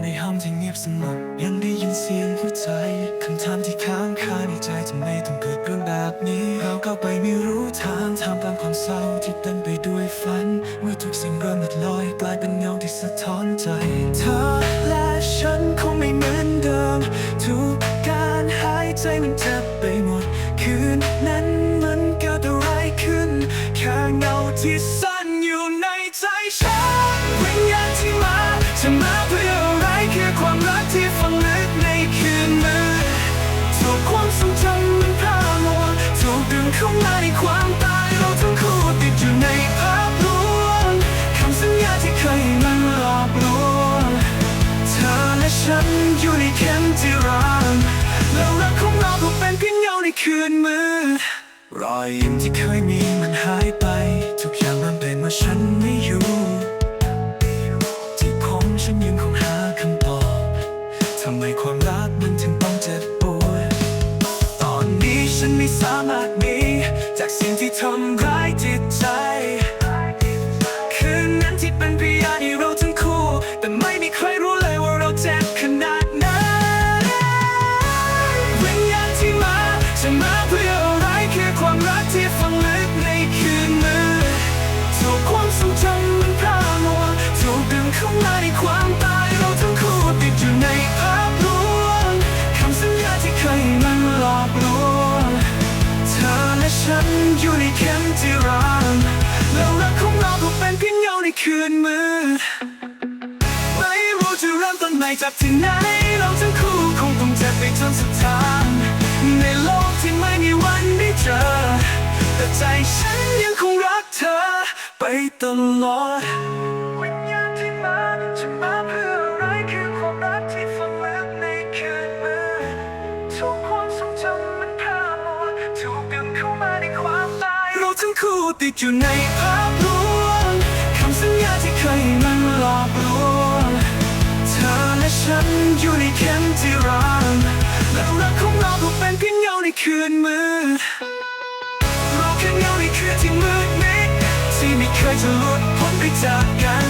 ในห้องที่เงียบสงบยังได้ยินเสียงหัวใจคำถามที่ค้างคาในใจทำไมต้องเกิดเรื่องแบบนี้ เราก็ไปไม่รู้ทางท่ามกลางความเศร้าที่เต็มไปด้วยฝัน เมื่อทุกสิ่งเริ่มหมดลอย กลายเป็นเงาที่สะท้อนใจ เข้ามาในความตายเราทั้งคู่ติดอยู่ในภาพลวงคำสัญญาที่เคยมันหลอกลวงเธอและฉันอยู่ในเข็มที่รังแล้วรักของเราก็เป็นเพียงเงาในคืนมืดรอยยิ้มที่เคยมี สิ่งที่ทำร้ายจิตใจ คืนมืดไม่รู้จะเริ่มต้นใหม่จากที่ไหนเราทั้งคู่คงต้องเจ็บไปจนสุดทางในโลกที่ไม่มีวันได้เจอ แต่ใจฉันยังคงรักเธอ ไปตลอดวิญญาณที่มาจะมาเพื่ออะไรคือความรักที่ฝังลึกในคืนมืดทุกความทรงจำมันพร่ามัวถูกดึงเข้ามาในความตายเราทั้งคู่ติดอยู่ในภาพลวง คืนมืดเราแค่เงาในคืนที่มืดมิดที่ไม่เคยจะหลุดพ้นไปจากกัน